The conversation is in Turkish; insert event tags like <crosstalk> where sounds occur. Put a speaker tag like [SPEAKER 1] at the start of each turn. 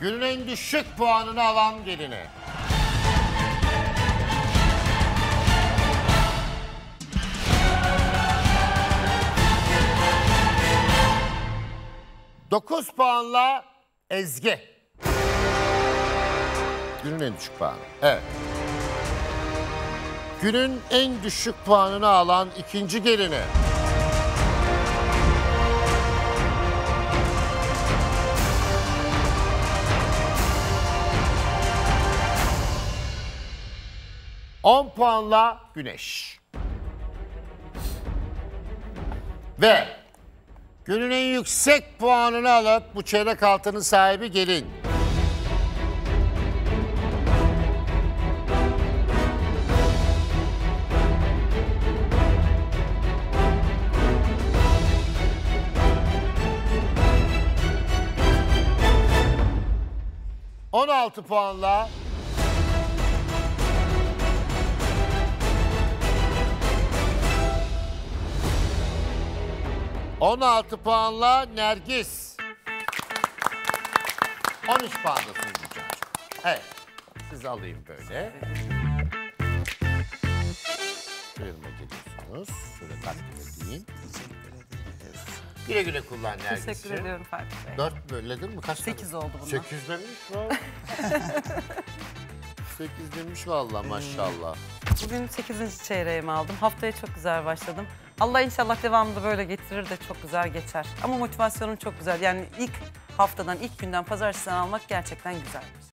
[SPEAKER 1] Günün en düşük puanını alan gelini. Dokuz puanla Ezgi. Günün en düşük puanı. Evet. Günün en düşük puanını alan ikinci gelini. On puanla Güneş. Ve günün en yüksek puanını alıp bu çeyrek altının sahibi gelin. On altı puanla On altı puanla Nergis. 13 puandasınız Gülcan. Evet. Sizi alayım böyle. Şuraya geliyorsunuz. Şöyle takdim edeyim. Güle güle kullan Nergis'i.
[SPEAKER 2] Teşekkür ediyorum Fatih Bey.
[SPEAKER 1] Dört bölledin mi? Kaç
[SPEAKER 2] Sekiz
[SPEAKER 1] tane?
[SPEAKER 2] oldu bunlar.
[SPEAKER 1] Sekiz demiş mi? <laughs> Sekiz demiş valla maşallah.
[SPEAKER 2] Bugün 8. çeyreğimi aldım. Haftaya çok güzel başladım. Allah inşallah devamında böyle getirir de çok güzel geçer. Ama motivasyonum çok güzel. Yani ilk haftadan, ilk günden, pazartesiden almak gerçekten güzel.